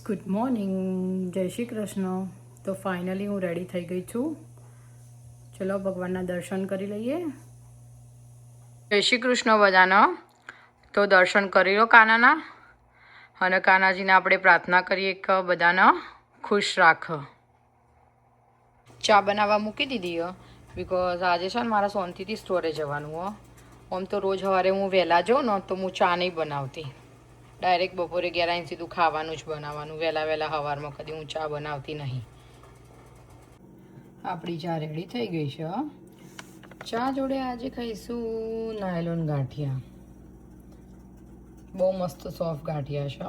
Good morning જય શ્રી કૃષ્ણ તો finally હું રેડી થઈ ગઈ છું. ચલો ભગવાનના દર્શન કરી લઈએ. જય શ્રી કૃષ્ણ બધાનો. તો દર્શન કરી લો કાનાના. અને કાનાજીને આપણે પ્રાર્થના કરીએ કે બધાને. ખુશ રાખ. ચા બનાવવા મૂકી દીધી બિકોઝ આજે છે ને મારા સોનથીથી સ્ટોરે જવાનું હો. આમ તો રોજ સવારે હું વહેલા જાઉં ને, તો હું ચા નહીં બનાવતી. ડાયરેક્ટ બપોરે અગિયાર આઈને સીધું ખાવાનું જ બનાવવાનું. વહેલા વહેલા સવારમાં કદી હું ચા બનાવતી નહીં. આપણી ચા રેડી થઈ ગઈ છે ચા જોડે આજે ખાઈશું નાયલોન ગાંઠિયા. બહુ મસ્ત સોફ્ટ ગાંઠિયા છે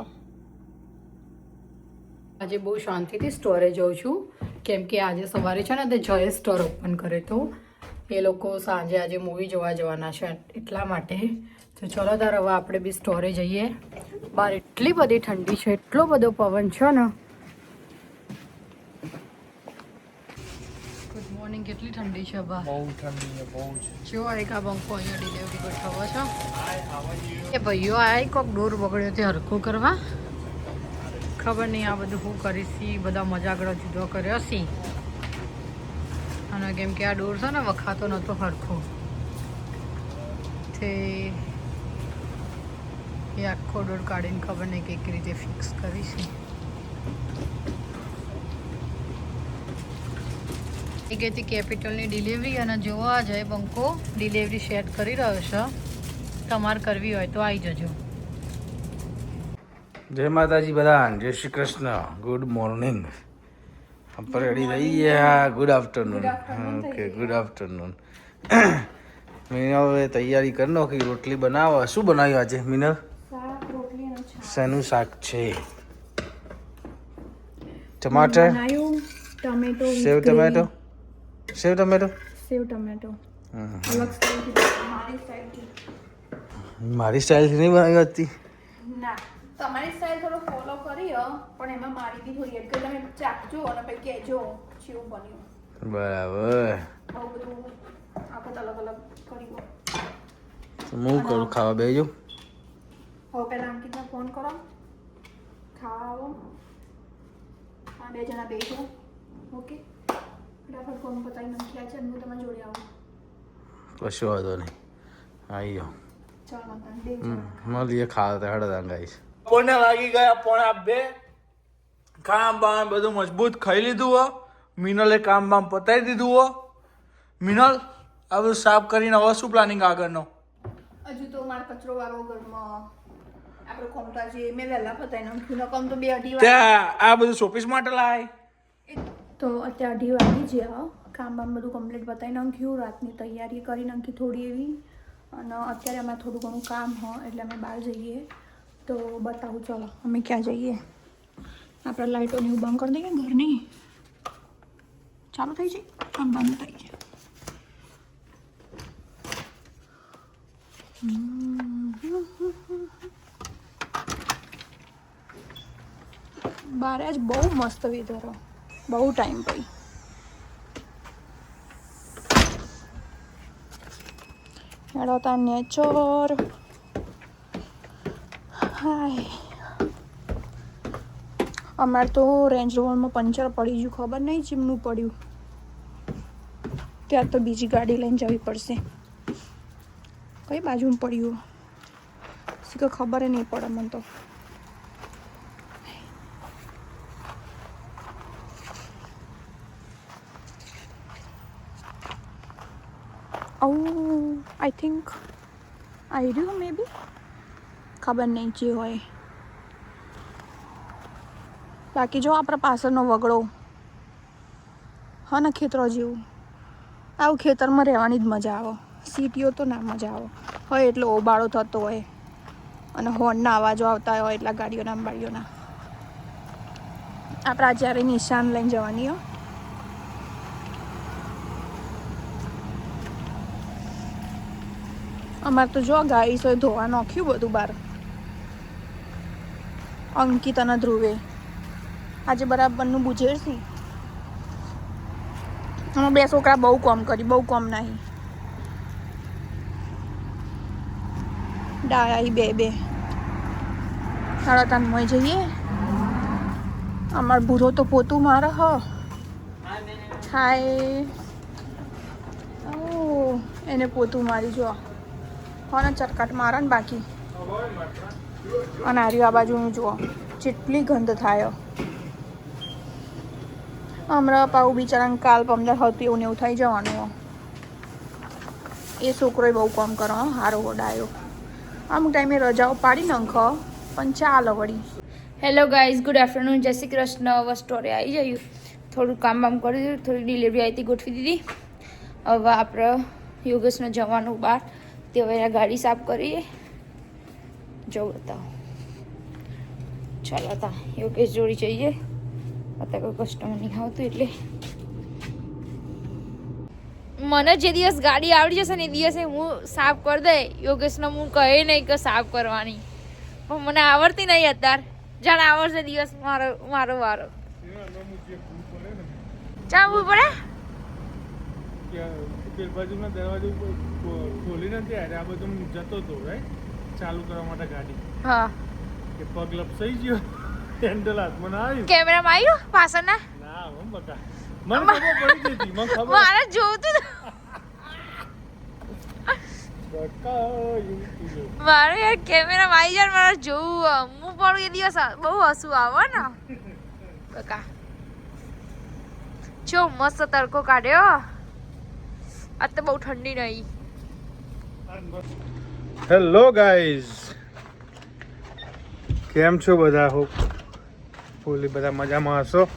આજે બહુ શાંતિથી સ્ટોરે જઉં છું. કેમ કે આજે સવારે છે ને, તે જયે સ્ટોર ઓપન કરે તો એ લોકો સાંજે આજે મૂવી જોવા જવાના છે એટલા માટે. તો ચલો તાર હવે આપણે બી સ્ટોરે જઈએ. બહાર એટલી બધી ઠંડી છે એટલો બધો પવન છે ને. ગુડ મોર્નિંગ કેટલી ઠંડી છે બહાર બહુ ઠંડી છે બહુ જ. જો એક આ બંકો અહીંયા ડિલિવરી ગોઠવો છો. એ ભાઈઓ આ કોક ડોર બગડ્યો તે હરખું કરવા. ખબર નહીં આ બધું શું કરીશ બધા મજાકડો જુદો કર્યો સી અને કેમ કે આ ડોર છે ને વખાતો નહોતો હરખો. તે એ આખો ડોર કાઢીને ખબર નહીં કંઈક રીતે ફિક્સ કરીશ એ કહેતી કેપિટલની ડિલિવરી અને જોવા જાય બંકો ડિલિવરી સેટ કરી રહ્યો છે. તમારે કરવી હોય તો આવી જજો. જય માતાજી બધા જય શ્રી કૃષ્ણ. ગુડ મોર્નિંગ આપણે રેડી થઈ ગયા. Good afternoon okay good afternoon Minal હવે તૈયારી કરી નાખી રોટલી બનાવો શું બનાવ્યું આજે મિનલ? શેનું શાક છે? ટમાટર? Tomato sev tomato? Sev tomato? Sev tomato. મારી સ્ટાઇલથી નહીં બનાવી હતી? ના. તમારી સ્ટાઈલ થોડો ફોલો કરી હો, પણ એમાં મારી બી થોડી એટલે તમે ચાખજો અને પછી કહેજો કેવું બન્યું. બરાબર. બહુ બધું આખત અલગ અલગ કરી હું કરું? ખાવા બેજો હવે પહેલાં અંકિતને ફોન કરો. ખાવા આવો આ બે જણા બેસો ઓકે ફટાફટ ફોન પતાવી નાખ્યા છે અને હું તમારી જોડે આવું. કશો વાંધો નહીં. આવી જાઓ. ચાલો મળીએ ખાવા હેડતા ગાઈશ. પોણે વાગી ગયા પોણા બે. કામ બામ બધું મજબૂત ખાઈ લીધું હો. મિનલે કામ બામ પતાવી દીધું હો. મિનલ આ બધું સાફ કરીને હવે શું પ્લાનિંગ આગળનો? હજુ તો મારા કચરો વાળો ઘરમાં આપણે કોમતા જે મેં વહેલા પતાવી નાખ્યું નકમ તો બે અઢી વાગે. આ બધું શોપીસ માટે લાય. તો અત્યારે અઢી વાગી ગયા કામ બામ બધું કમ્પ્લીટ બતાવી નાખ્યું રાતની તૈયારી કરી નાખી થોડી એવી. અને અત્યારે અમારે થોડું ઘણું કામ હોય એટલે અમે બહાર જઈએ. તો બતાવું ચલો અમે ક્યાં જઈએ આપણે લાઇટોને એવું બંધ કરી દઈએ ઘરની ચાલુ થઈ જાય આમ બંધ થઈ જાય બારે આજ બહુ મસ્ત વેધર બહુ ટાઈમ પછી હેડો તા નેચર હાય. અમારે તો રેન્જ રોવરમાં પંચર પડી ગયું ખબર નહીં ચીમનું પડ્યું. ત્યાં તો બીજી ગાડી લઈને જવી પડશે. કઈ બાજુમાં પડ્યું? શું કે ખબર નહીં પડે મને તો. Oh, I think I do maybe. ખબર નહીં જે હોય. બાકી જો આપણા પાછળનો વગડો હા ને ખેતરો જેવું, આવું ખેતરમાં રહેવાની જ મજા આવે. સીટીઓ તો ના મજા આવે. હોય એટલો ઓબાળો થતો હોય, અને હોર્નના અવાજો આવતા હોય એટલા ગાડીઓના અંબાડીઓના બાડીઓના. આપણે જ્યારે નિશાન લઈને જવાની હો. અમારે તો જો હોય ધોવા નાખ્યું બધું બહાર. અંકિત અને ધ્રુવે. આજે બરાબરનું બુજેર છે. અમે બે છોકરા બહુ કોમ કરી, બહુ કોમ નહીં. ડાયા બે બે. સાડા ત્રણ મોય જઈએ? અમાર ભૂરો તો પોતું મારે, હ. હાય. ઓ, એને પોતું મારી જો. કોને ચટકાટ મારે ને બાકી. અને આર્યું આ બાજુનું જુઓ. જેટલી ગંધ થાય. હમણાં પાવું બિચારાને કાલ પંદર હતું એવું ને એવું થઈ જવાનું. એ છોકરોએ બહુ કામ કરો હારો ઓડાયો અમુક ટાઈમે રજાઓ પાડી નાખો, પણ ચાલો વળી. હેલો ગાઈઝ ગુડ આફ્ટરનૂન જય શ્રી કૃષ્ણ. હવે સ્ટોરે આવી જયું થોડું કામ બામ કરી દીધું, થોડી ડિલિવરી આવી હતી, ગોઠવી દીધી. હવે આપણે યોગેશને જવાનું બહાર તે હવે ગાડી સાફ કરીએ. જો બતાવો. ચાલો તા યોગેશ જોડી જઈએ. અત્યારે કોઈ કસ્ટમર નહીં આવતું એટલે. મને જે દિવસ ગાડી આવડી જશે ને એ દિવસે હું સાફ કરી દે. યોગેશને હું કહે નહીં કે સાફ કરવાની. પણ મને આવડતી નહીં અત્યારે. જાણે આવડશે દિવસ મારો મારો વારો ચા ઊભું પડે? દરવાજો ખોલી નથી આ બધું જતો હતો રાઈટ ચાલુ કરવા માટે ગાડી. હા. કે પગ લપસાઈ ગયો હેન્ડલ હાથમાં ના આવ્યું. કેમેરામાં આવ્યું પાછળના? ના હમ બકા. મને ખબર પડી ગઈ મને ખબર. મારે જોતું. મારે યાર કેમેરામાં આવી જાય મારે જોવું હું પણ એ દિવસ બહુ હસવું આવે ને. બકા. જો મસ્ત તડકો કાઢ્યો. આ તો બહુ ઠંડી નહીં. હેલો ગાઈઝ કેમ છો બધા? હો ફૂલી બધા મજામાં હશો.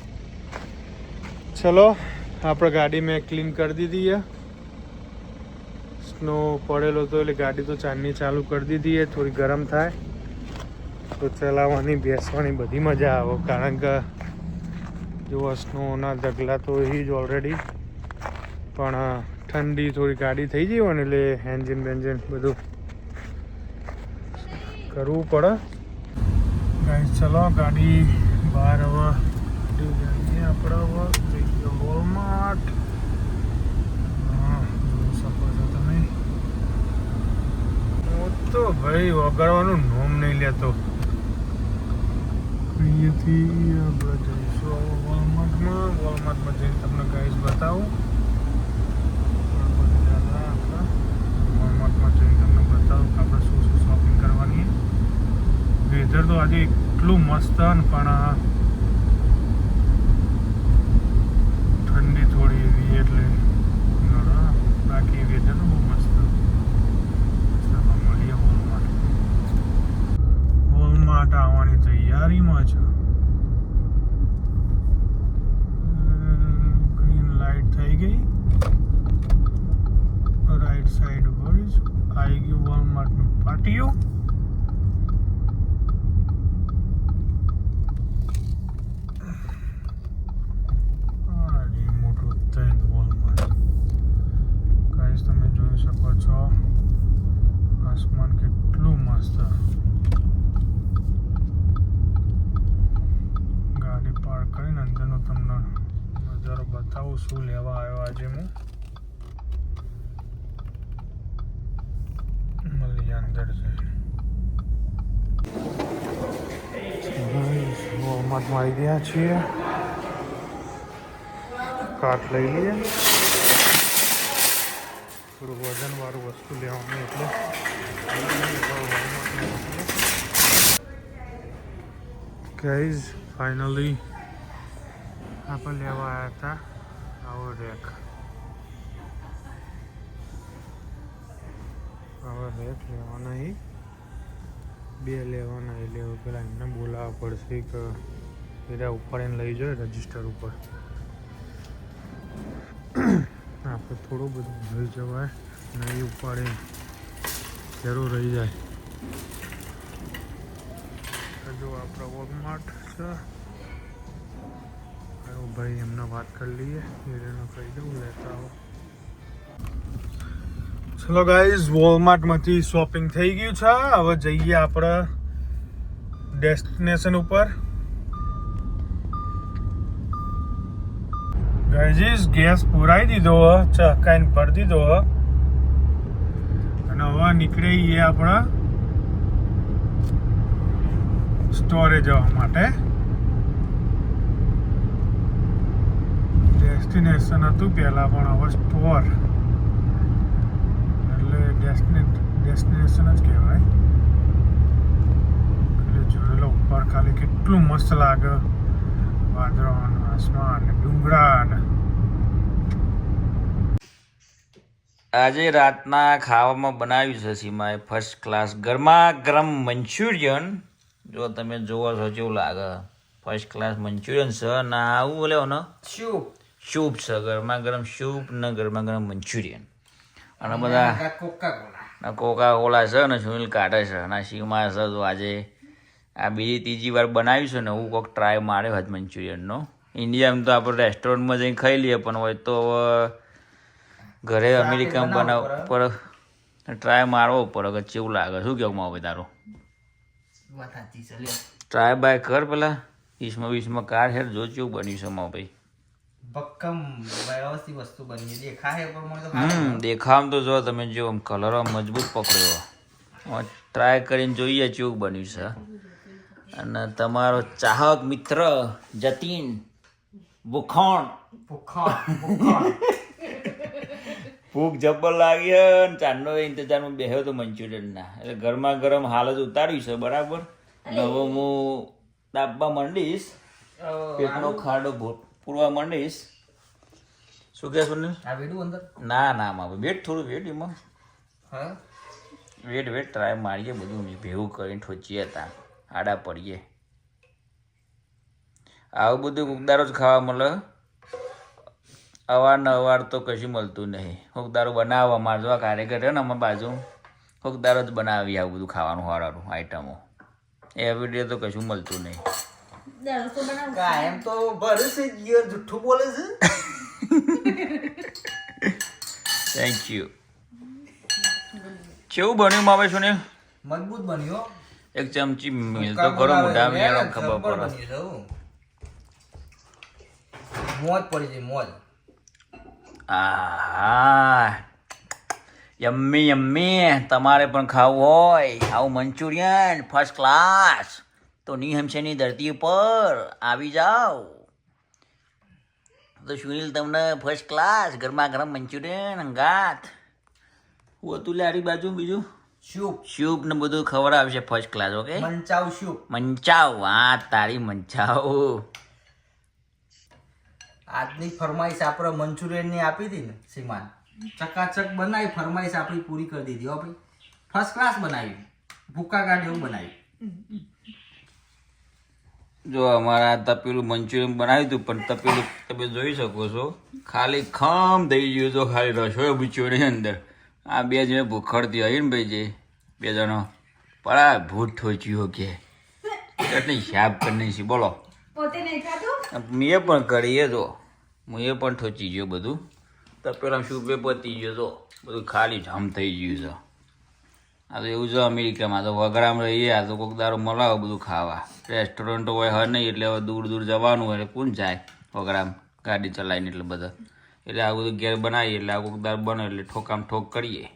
ચલો, આપણે ગાડી મેં ક્લીન કરી દીધી છે. સ્નો પડેલો હતો એટલે ગાડી તો ચાંદની ચાલુ કરી દીધી છે. થોડી ગરમ થાય. તો ચલાવવાની, બેસવાની બધી મજા આવે. કારણ કે જો સ્નોના ઢગલા તો એ જ ઓલરેડી પણ, ઠંડી થોડી ગાડી થઈ ગઈ હોય ને એટલે એન્જિન બેન્જિન બધું કરવું પડે. ગાઈ ચલો, ગાડી બહાર હવે જઈએ આપણે હવે. જઈએ વોલમાર્ટ હા તો ભાઈ વગાડવાનું નોમ નહીં લેતો. અહીંયાથી આપણે જઈશું વોલમાર્ટમાં વોલમાર્ટમાં જઈને તમને ગાઈસ બતાવું બધી જગ્યા આપણે વોલમાર્ટમાં જઈને તમને બતાવું કે આપણે શું શું શોપિંગ કરવાની વેધર તો આજે એટલું મસ્ત પણ ઠંડી થોડી એવી એટલે બાકી વેધર તો બહુ મસ્ત ચાલો મળીએ વોલમાર્ટ વોલમાર્ટ આવવાની તૈયારીમાં છે ગ્રીન લાઈટ થઈ ગઈ રાઈટ સાઈડ વળીશું આવી ગયું વોલમાર્ટનું પાટિયું આ રહ્યું મોટું ત્રણ વોલમાર્ટ ગાઈસ તમે જોઈ શકો છો આસમાન કેટલું મસ્ત ગાડી પાર્ક કરીને અંદરનો તમને નજારો બતાવું શું લેવા આવ્યો આજે હું મળીએ અંદર જઈને વોલમાર્ટમાં આવી ગયા છીએ. કાર્ટ લઈ લઈએ. થોડું વજનવાળું વસ્તુ લેવાનું એટલે. ગાઈઝ ફાઇનલી આપણે લેવા આવ્યા હતા આવો રેક. આવો રેક લેવાના બે લેવાના લેવું પેલા એમને બોલાવવા પડશે કે ઉપર એને લઈ જાય, રજિસ્ટર ઉપર. આપણે થોડું બધું લઈ જવાય નહીં ઉપાડીને જરૂર રહી જાય. જો આપણા વોલમાર્ટ છે. ભાઈ, એમને વાત કરી લઈએ. એને કહી દઉં, લેતા આવો. ચલો ગાઈઝ વોલમાર્ટમાંથી શોપિંગ થઈ ગયું છે. હવે જઈએ આપણે ડેસ્ટિનેશન ઉપર. ગાઈઝ ગેસ પુરાઈ દીધો ચહકાઈને ભરી દીધો. અને હવે નીકળી છીએ આપણા સ્ટોરે જવા માટે. ડેસ્ટિનેશન હતું પહેલાં પણ હવે સ્ટોર એટલે ડેસ્ટિને ડેસ્ટિનેશન જ કહેવાય. એટલે જોયેલો ઉપર ખાલી કેટલું મસ્ત લાગે. વાદળો આસમાન, ડુંગરા આજે રાતના ખાવામાં બનાવ્યું છે સીમાએ ફર્સ્ટ ક્લાસ ગરમા ગરમ મંચુરિયન. જો તમે જોવો છો કેવું લાગે. ફર્સ્ટ ક્લાસ મંચુરિયન છે ના આવું બોલ્યો ને શું? સૂપ છે ગરમા ગરમ સૂપ ને ગરમા ગરમ મંચુરિયન. અને બધા કોકા કોલા છે ને સુનિલ કાઢે છે. અને સીમા છે તો આજે આ બીજી ત્રીજી વાર બનાવ્યું છે ને હું કોઈક ટ્રાય માર્યો હતો મંચુરિયનનો. ઇન્ડિયામાં તો આપણે રેસ્ટોરન્ટમાં જઈને ખાઈ લઈએ પણ હોય તો ઘરે અમેરિકામાં બનાવ પર ટ્રાય મારવો પડે કે ચેવું લાગે? શું કેવું માવું તારો? ટ્રાય બાય કર પેલા. વીસમાં વીસમાં કાર હેર જો ચેવું બન્યું છે માવ ભાઈ. ભક્કમ વ્યવસ્થિત વસ્તુ બની દેખાય હમ દેખાવામાં તો જો તમે જો કલર મજબૂત પકડ્યો ટ્રાય કરીને જોઈએ ચેવું બન્યું છે. અને તમારો ચાહક મિત્ર જતીન ભૂખણ. ભૂખણ ભૂખણ. ભૂખ જબ્બર લાગી અને ચાંદનો ઇંતજારમાં બેહ્યો તો મંચુરિયનના. એટલે ગરમા ગરમ હાલ જ ઉતાર્યું છે બરાબર? હવે હું દાબવા માંડીશ પેટનો ખાડો પૂરવા માંડીશ. શું કહે સુનિલ આ વેડું અંદર? ના ના માં વેટ થોડું વેટ એમાં. હા? વેટ વેટ ટ્રાય મારીએ બધું. ભેગું કરીને ઠોચીએ હતા આડા પડીએ. આવું બધું ઉગદારો જ ખાવા મળે. અવારનવાર તો કશું મળતું નહીં. હુકદારો બનાવવા મારે જો આ કાર્યકર છે ને અમારી બાજુ. હુકદારો જ બનાવી આવું બધું ખાવાનું હોવાનું આઈટમો. એવરી ડે તો કશું મળતું નહીં. કાયમ તો ભરે છે જુઠ્ઠું બોલે છે. થેન્ક યુ કેવું બન્યું માવે શું ને મજબૂત બન્યો એક ચમચી મિલ તો કરો મોઢા મેળો ખબર પડે. મોજ પડી છે મોજ. આહા. Yummy yummy. તમારે પણ ખાવું હોય. આવું મંચુરિયન ફર્સ્ટ ક્લાસ તો નિહમશેની ધરતી ઉપર. આવી જાઓ. તો સુનિલ તમને ફર્સ્ટ ક્લાસ ગરમા ગરમ મંચુરિયન અંગાત હું હતું લારી બાજુ બીજું? શુભ. સૂપ ને બધું ખબર આવશે first class okay manchow soup manchow. હા તારી મંચાવ. આજની ફરમાઈશ આપણે મંચુરિયનની આપી હતી ને સીમાન ચકાચક બનાવી ફરમાઈશ આપણી પૂરી કરી દીધી હો ભાઈ. ફર્સ્ટ ક્લાસ બનાવી. ભૂકા કાઢ એવું બનાવી. જો અમારા તપેલું મંચુરિયન બનાવ્યું હતું પણ તપેલું તમે જોઈ શકો છો ખાલી ખમ થઈ ગયું તો ખાલી રસોઈ બુચ્યો નહીં અંદર. આ બે જણે ભૂખડતી હોય ને ભાઈ જે બે જણો. પડા ભૂત ઠોચ્યું કે. ચટણી શાપ કરી છે બોલો. મેં પણ કરીએ જો તો હું પણ ઠોચી ગયો બધું. તપેલા શું પે પતી ગયો તો બધું ખાલી જામ થઈ ગયું છે. આ તો એવું છે અમેરિકામાં તો વગરામાં રહીએ, આ તો કોઈક દારો મળાવે બધું ખાવા. રેસ્ટોરન્ટ હોય હોય નહીં, એટલે હવે દૂર દૂર જવાનું હોય, એટલે કોણ જાય વગરામ, ગાડી ચલાવીને એટલે બધા. એટલે આ બધું ઘેર બનાવીએ, એટલે આ કોઈક દાર બને, એટલે ઠોકામ ઠોક કરીએ.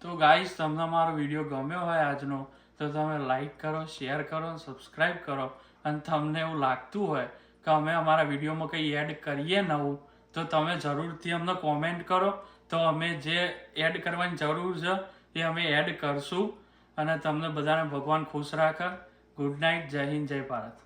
તો ગાઈસ તમને મારો વીડિયો ગમ્યો હોય આજનો, તો તમે લાઈક કરો શેર કરો સબસ્ક્રાઈબ કરો અને તમને એવું લાગતું હોય કે અમે અમારા વિડીયોમાં કંઈ એડ કરીએ નવું, તો તમે જરૂરથી અમને કોમેન્ટ કરો. તો અમે જે એડ કરવાની જરૂર છે, એ અમે એડ કરશું. અને તમને બધાને ભગવાન ખુશ રાખે. ગુડ નાઇટ જય હિન્દ, જય ભારત.